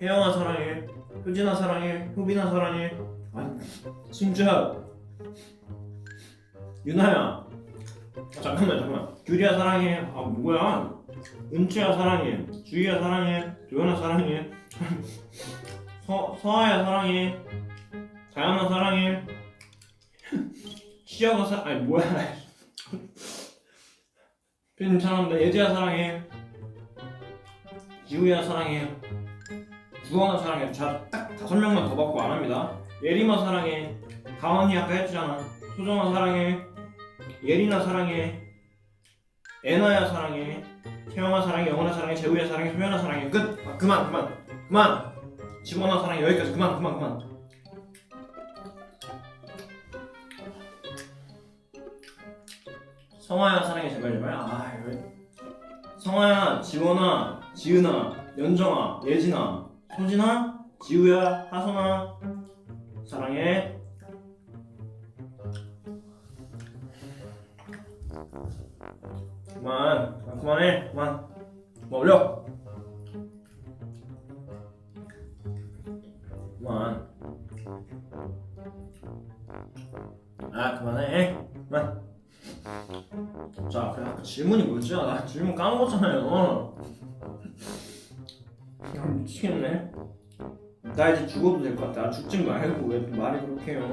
혜영아 사랑해. 효진아 사랑해. 효빈아 사랑해. 아니 승주야. 유나야. 아, 잠깐만 잠깐만. 규리야 사랑해. 아 뭐야? 은추야 사랑해. 주희야 사랑해. 조연아 사랑해. 서, 서아야 사랑해. 자연아 사랑해. 시아가 사 아니 뭐야. 괜찮은데 예지야 사랑해. 지우야 사랑해 주원아 사랑해 자딱 다섯 명만 더 받고 안 합니다. 예림아 사랑해 가원이 아까 했잖아. 소정아 사랑해 예린아 사랑해 애나야 사랑해 태영아 사랑해 영원아 사랑해 재우야 사랑해 소연아 사랑해. 끝. 아, 그만 그만 그만. 지원아 사랑해 여기까지. 그만 그만 그만. 성화야 사랑해 제발 제발. 아 왜? 성화야 지원아 지은아 연정아 예진아 소진아 지우야 하선아. 사랑해. 그만. 아, 그만해. 그만. 뭐 올려. 그만. 아 그만해. 그만. 자 아까 질문이? 아, 나 질문 까먹었잖아요 야 미치겠네. 나 이제 죽어도 될 것 같아. 아, 죽지 말고 왜 또 말이 그렇게 해요?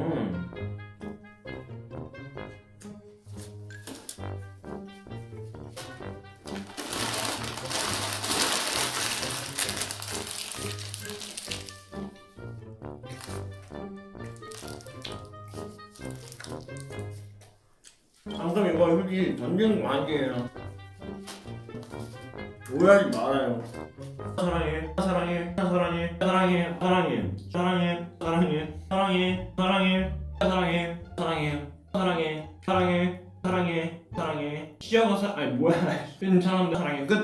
방금 이거 솔직히 던지는 거 아니에요. 오해하지 말아요 사랑해 사랑해 사랑해 사랑해 사랑해 사랑해 사랑해 사랑해 사랑해 사랑해 사랑해 사랑해 사랑해 사랑해 사랑해 시아가 사 아니 뭐야 괜찮은데 사랑해 끝